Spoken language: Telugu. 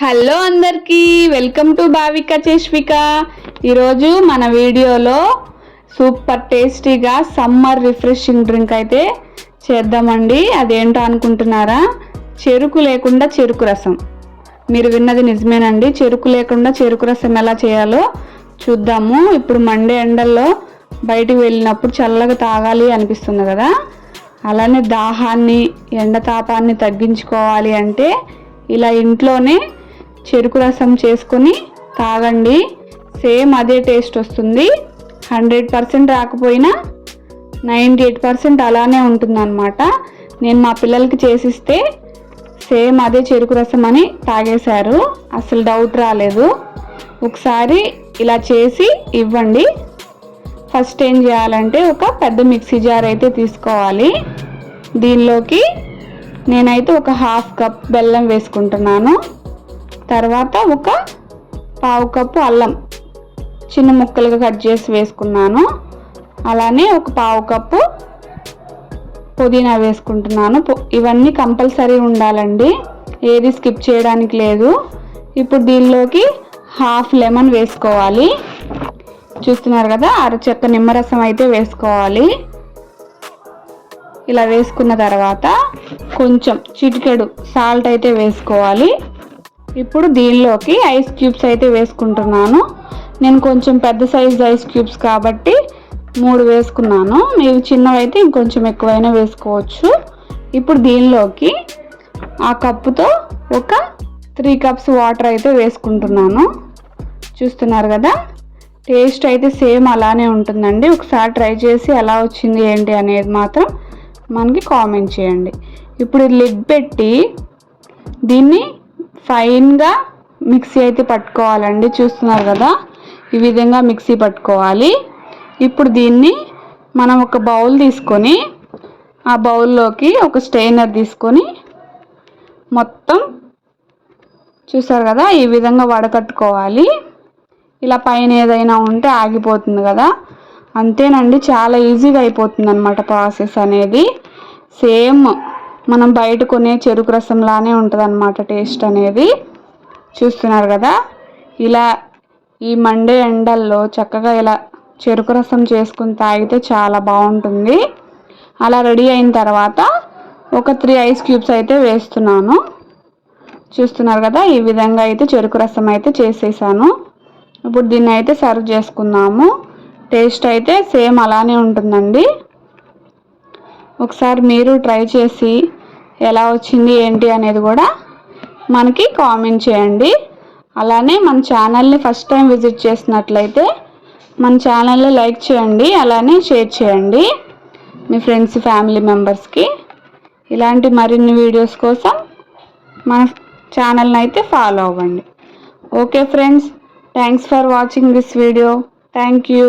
హలో అందరికీ వెల్కమ్ టు భావిక చేష్విక. ఈరోజు మన వీడియోలో సూపర్ టేస్టీగా సమ్మర్ రిఫ్రెషింగ్ డ్రింక్ అయితే చేద్దామండి. అదేంటో అనుకుంటున్నారా? చెరుకు లేకుండా చెరుకు రసం. మీరు విన్నది నిజమేనండి. చెరుకు లేకుండా చెరుకు రసం ఎలా చేయాలో చూద్దాము. ఇప్పుడు మండే ఎండల్లో బయటికి వెళ్ళినప్పుడు చల్లగా తాగాలి అనిపిస్తుంది కదా. అలానే దాహాన్ని ఎండతాపాన్ని తగ్గించుకోవాలి అంటే ఇలా ఇంట్లోనే చెరుకు రసం చేసుకొని తాగండి. సేమ్ అదే టేస్ట్ వస్తుంది. హండ్రెడ్ పర్సెంట్ రాకపోయినా నైంటీ ఎయిట్ పర్సెంట్ అలానే ఉంటుందన్నమాట. నేను మా పిల్లలకి చేసిస్తే సేమ్ అదే చెరుకు రసం అని తాగేశారు. అసలు డౌట్ రాలేదు. ఒకసారి ఇలా చేసి ఇవ్వండి. ఫస్ట్ ఏం చేయాలంటే ఒక పెద్ద మిక్సీ జార్ అయితే తీసుకోవాలి. దీనిలోకి నేనైతే ఒక హాఫ్ కప్ బెల్లం వేసుకుంటున్నాను. తర్వాత ఒక పావు కప్పు అల్లం చిన్న ముక్కలుగా కట్ చేసి వేసుకున్నాను. అలానే ఒక పావు కప్పు పుదీనా వేసుకుంటున్నాను. ఇవన్నీ కంపల్సరీ ఉండాలండి. ఏది స్కిప్ చేయడానికి లేదు. ఇప్పుడు దీనిలోకి హాఫ్ లెమన్ వేసుకోవాలి. చూస్తున్నారు కదా అరచెక్క నిమ్మరసం అయితే వేసుకోవాలి. ఇలా వేసుకున్న తర్వాత కొంచెం చిటికెడు సాల్ట్ అయితే వేసుకోవాలి. ఇప్పుడు దీనిలోకి ఐస్ క్యూబ్స్ అయితే వేసుకుంటున్నాను. నేను కొంచెం పెద్ద సైజ్ ఐస్ క్యూబ్స్ కాబట్టి మూడు వేసుకున్నాను. మీరు చిన్నవి అయితే ఇంకొంచెం ఎక్కువైనా వేసుకోవచ్చు. ఇప్పుడు దీనిలోకి ఆ కప్పుతో ఒక త్రీ కప్స్ వాటర్ అయితే వేసుకుంటున్నాను. చూస్తున్నారు కదా? టేస్ట్ అయితే సేమ్ అలానే ఉంటుందండి. ఒకసారి ట్రై చేసి ఎలా వచ్చింది ఏంటి అనేది మాత్రం మనకి కామెంట్ చేయండి. ఇప్పుడు లిడ్ పెట్టి దీన్ని ఫైన్గా మిక్సీ అయితే పట్టుకోవాలండి చూస్తున్నారు కదా? ఈ విధంగా మిక్సీ పట్టుకోవాలి. ఇప్పుడు దీన్ని మనం ఒక బౌల్ తీసుకొని ఆ బౌల్లోకి ఒక స్టెయినర్ తీసుకొని మొత్తం చూసారు కదా ఈ విధంగా వడకట్టుకోవాలి. ఇలా పైన ఏదైనా ఉంటే ఆగిపోతుంది కదా? అంతేనండి చాలా ఈజీగా అయిపోతుంది అనమాట ప్రాసెస్ అనేది. సేమ్ మనం బయట కొనే చెరుకు రసంలానే ఉంటుంది అనమాట టేస్ట్ అనేది. చూస్తున్నారు కదా? ఇలా ఈ మండే ఎండల్లో చక్కగా ఇలా చెరుకు రసం చేసుకుని తాగితే చాలా బాగుంటుంది. అలా రెడీ అయిన తర్వాత ఒక త్రీ ఐస్ క్యూబ్స్ అయితే వేస్తున్నాను. చూస్తున్నారు కదా? ఈ విధంగా అయితే చెరుకు రసం అయితే చేసేసాను. ఇప్పుడు దీన్ని అయితే సర్వ్ చేసుకుందాము. టేస్ట్ అయితే సేమ్ అలానే ఉంటుందండి. ఒకసారి మీరు ట్రై చేసి ఎలా వచ్చింది ఏంటి అనేది కూడా మనకి కామెంట్ చేయండి. అలానే మన ఛానల్ని ఫస్ట్ టైం విజిట్ చేసినట్లయితే మన ఛానల్ని లైక్ చేయండి అలానే షేర్ చేయండి మీ ఫ్రెండ్స్ ఫ్యామిలీ మెంబర్స్కి ఇలాంటి మరిన్ని వీడియోస్ కోసం మన ఛానల్ని అయితే ఫాలో అవ్వండి. Okay friends thanks for watching this video thank you